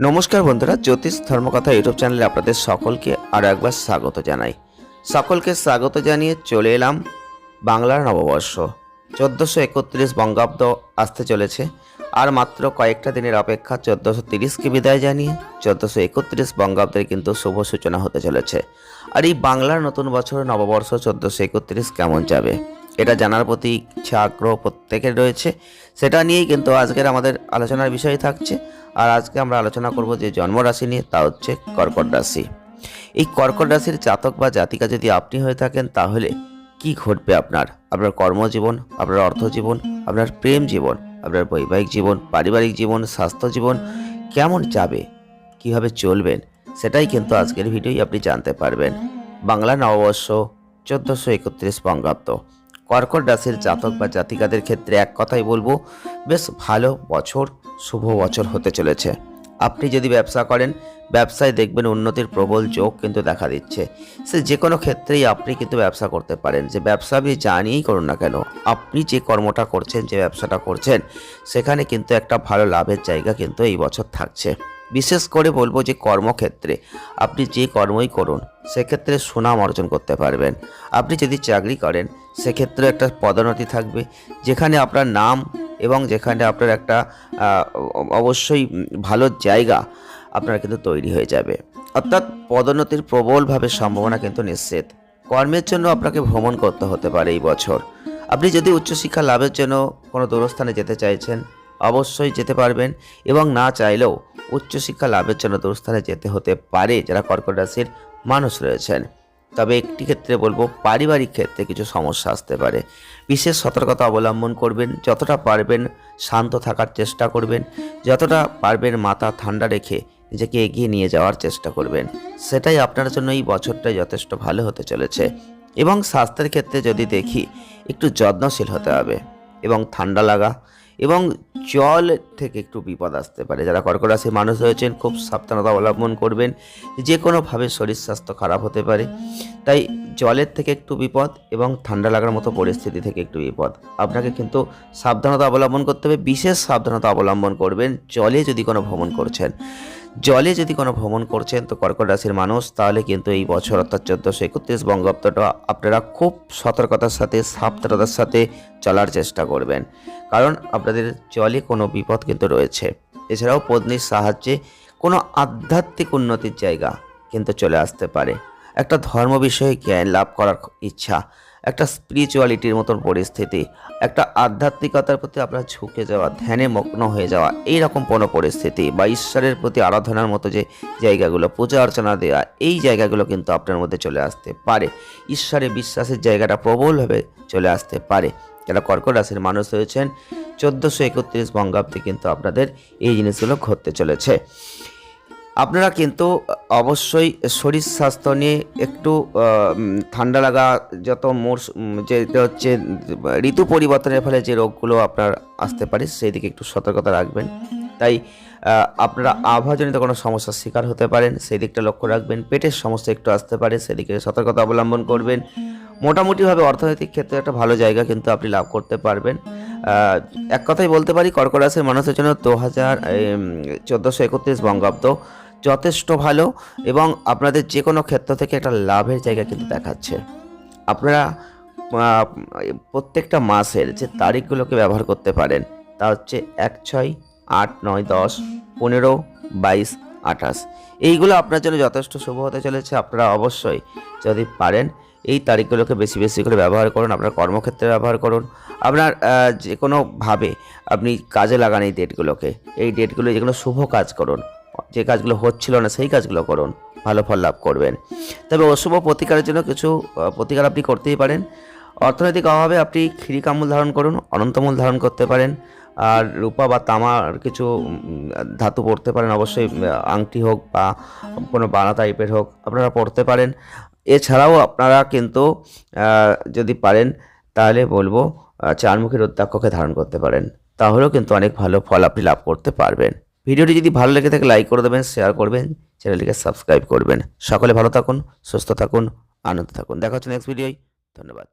নমস্কার বন্ধুরা, জ্যোতিষ ধর্মকথা ইউটিউব চ্যানেলে আপনাদের সকলকে আরও একবার স্বাগত জানাই। সকলকে স্বাগত জানিয়ে চলে এলাম বাংলার নববর্ষ। চোদ্দোশো একত্রিশ বঙ্গাব্দ আসতে চলেছে, আর মাত্র কয়েকটা দিনের অপেক্ষা চোদ্দোশো তিরিশকে বিদায় জানিয়ে চোদ্দোশো একত্রিশ বঙ্গাব্দের কিন্তু শুভ সূচনা হতে চলেছে। আর এই বাংলার নতুন বছর নববর্ষ চোদ্দোশো একত্রিশ কেমন যাবে? এটা জানার প্রতি ইচ্ছা, আগ্রহ প্রত্যেকের রয়েছে। সেটা নিয়েই কিন্তু আজকের আমাদের আলোচনার বিষয় থাকছে। আর আজকে আমরা আলোচনা করব যে জন্মরাশি নিয়ে, তা হচ্ছে কর্কট রাশি। এই কর্কট রাশির জাতক বা জাতিকা যদি আপনি হয়ে থাকেন, তাহলে কি ঘটবে আপনার? আপনার কর্মজীবন, আপনার অর্থজীবন, আপনার প্রেম জীবন, আপনার বৈবাহিক জীবন, পারিবারিক জীবন, স্বাস্থ্য জীবন কেমন যাবে? কীভাবে চলবেন? সেটাই কিন্তু আজকের ভিডিওই আপনি জানতে পারবেন। বাংলা নববর্ষ চোদ্দোশো একত্রিশ বঙ্গাব্দ। কর্কট রাশির জাতক বা জাতিকাদের ক্ষেত্রে এক কথাই বলব, বেশ ভালো বছর, শুভ বছর হতে চলেছে। আপনি যদি ব্যবসা করেন, ব্যবসায় দেখবেন উন্নতির প্রবল যোগ কিন্তু দেখা দিচ্ছে। সে যে কোনো ক্ষেত্রেই আপনি কিন্তু ব্যবসা করতে পারেন। যে ব্যবসা আপনি জানিয়েই করুন না কেন, আপনি যে কর্মটা করছেন, যে ব্যবসাটা করছেন, সেখানে কিন্তু একটা ভালো লাভের জায়গা কিন্তু এই বছর থাকছে। বিশেষ করে বলব যে কর্মক্ষেত্রে আপনি যে কর্মই করুন, সেক্ষেত্রে সুনাম অর্জন করতে পারবেন। আপনি যদি চাকরি করেন সেক্ষেত্রে একটা পদোন্নতি থাকবে। যেখানে আপনার নাম এবং যেখানে আপনার একটা অবশ্যই ভালো জায়গা আপনার কিন্তু তৈরি হয়ে যাবে। অর্থাৎ পদোন্নতির প্রবলভাবে সম্ভাবনা কিন্তু নিশ্চিত। কর্মের জন্য আপনাকে ভ্রমণ করতে হতে পারে এই বছর। আপনি যদি উচ্চশিক্ষা লাভের জন্য কোনো দূরস্থানে যেতে চাইছেন অবশ্যই যেতে পারবেন এবং না চাইলেও উচ্চশিক্ষা লাভের জন্য দূরস্থানে যেতে হতে পারে যারা কর্কট রাশির মানুষ রয়েছেন। তবে একটি ক্ষেত্রে বলব, পারিবারিক ক্ষেত্রে কিছু সমস্যা আসতে পারে। বিশেষ সতর্কতা অবলম্বন করবেন, যতটা পারবেন শান্ত থাকার চেষ্টা করবেন, যতটা পারবেন মাথা ঠান্ডা রেখে নিজেকে এগিয়ে নিয়ে যাওয়ার চেষ্টা করবেন। সেটাই আপনার জন্য এই বছরটা যথেষ্ট ভালো হতে চলেছে। এবং স্বাস্থ্যের ক্ষেত্রে যদি দেখি, একটু যত্নশীল হতে হবে এবং ঠান্ডা লাগা এবং জল থেকে একটু বিপদ আসতে পারে। যারা কর্কট রাশির মানুষ হয়েছেন খুব সাবধানতা অবলম্বন করবেন। যে কোনোভাবে শরীর স্বাস্থ্য খারাপ হতে পারে। তাই জলের থেকে একটু বিপদ এবং ঠান্ডা লাগার মতো পরিস্থিতি থেকে একটু বিপদ। আপনাকে কিন্তু সাবধানতা অবলম্বন করতে হবে। বিশেষ সাবধানতা অবলম্বন করবেন। জলে যদি কোনো ভ্রমণ করছেন জলে যদি কোনো ভ্রমণ করছেন, তো কর্কট রাশির মানুষ, তাহলে কিন্তু এই বছর অর্থাৎ চোদ্দোশো একত্রিশ বঙ্গাব্দটা আপনারা খুব সতর্কতার সাথে, সাবধানতার সাথে চলার চেষ্টা করবেন। কারণ আপনাদের জলে কোনো বিপদ কিন্তু রয়েছে। এছাড়াও পত্নীর সাহায্যে কোনো আধ্যাত্মিক উন্নতির জায়গা কিন্তু চলে আসতে পারে। একটা ধর্ম বিষয়ে জ্ঞান লাভ করার ইচ্ছা একটা স্পিরিচুয়ালিটির মতন পরিস্থিতি, একটা আধ্যাত্মিকতার প্রতি আপনার ঝুঁকে যাওয়া, ধ্যানে মগ্ন হয়ে যাওয়া এই রকম কোনো পরিস্থিতি বা ঈশ্বরের প্রতি আরাধনার মতো যে জায়গাগুলো, পূজা অর্চনা দেওয়া এই জায়গাগুলো কিন্তু আপনার মধ্যে চলে আসতে পারে। ঈশ্বরে বিশ্বাসের জায়গাটা প্রবলভাবে চলে আসতে পারে। যারা কর্কট রাশির মানুষ রয়েছেন, চোদ্দোশো একত্রিশ বঙ্গাব্দে কিন্তু আপনাদের এই জিনিসগুলো ঘটতে চলেছে। আপনারা কিন্তু অবশ্যই শরীর স্বাস্থ্য নিয়ে একটু ঠান্ডা লাগা যত মোর যে যে হচ্ছে, ঋতু পরিবর্তনের ফলে যে রোগগুলো আপনার আসতে পারে, সেই দিকে একটু সতর্কতা রাখবেন। তাই আপনারা আবহাওয়াজনিত কোনো সমস্যার শিকার হতে পারেন, সেই দিকটা লক্ষ্য রাখবেন। পেটের সমস্যা একটু আসতে পারে সেদিকে সতর্কতা অবলম্বন করবেন। মোটামুটিভাবে অর্থনৈতিক ক্ষেত্রে একটা ভালো জায়গা কিন্তু আপনি লাভ করতে পারবেন। এক কথাই বলতে পারি, কর্কট রাশির মানুষের জন্য দু হাজার চোদ্দোশো একত্রিশ বঙ্গাব্দ। যথেষ্ট ভালো এবং আপনাদের যে কোনো ক্ষেত্র থেকে একটা লাভের জায়গা কিন্তু দেখাচ্ছে। আপনারা প্রত্যেকটা মাসের যে তারিখগুলোকে ব্যবহার করতে পারেন, তা হচ্ছে এক ছয় আট নয় দশ পনেরো বাইশ আঠাশ। এইগুলো আপনার জন্য যথেষ্ট শুভ হতে চলেছে, আপনারা অবশ্যই যদি পারেন এই তারিখগুলোকে বেশি বেশি করে ব্যবহার করুন, আপনার কর্মক্ষেত্রে ব্যবহার করুন। আপনার যে কোনোভাবে আপনি কাজে লাগান এই ডেটগুলোকে, এই ডেটগুলো যেগুলো শুভ কাজ করুন। যে কাজগুলো হচ্ছিল না, সেই কাজগুলো করুন, ভালো ফল লাভ করবেন। তবে অশুভ প্রতিকারের জন্য কিছু প্রতিকার আপনি করতেই পারেন। অর্থনৈতিক অভাবে আপনি ক্ষিরিকামূল ধারণ করুন, অনন্তমূল ধারণ করতে পারেন, আর রূপা বা তামার কিছু ধাতু পড়তে পারেন, অবশ্যই আংটি হোক বা কোনো বানা টাইপের হোক, আপনারা পড়তে পারেন। এছাড়াও আপনারা কিন্তু যদি পারেন, তাহলে বলব চারমুখী রুদ্রাক্ষকে ধারণ করতে পারেন। তাহলেও কিন্তু অনেক ভালো ফল আপনি লাভ করতে পারবেন। ভিডিওটি যদি ভালো লেগে থাকে লাইক করে দেবেন শেয়ার করবেন, চ্যানেলটিকে সাবস্ক্রাইব করবেন। সকলে ভালো থাকুন, সুস্থ থাকুন, আনন্দ থাকুন। দেখা হচ্ছে নেক্সট ভিডিওয় ধন্যবাদ।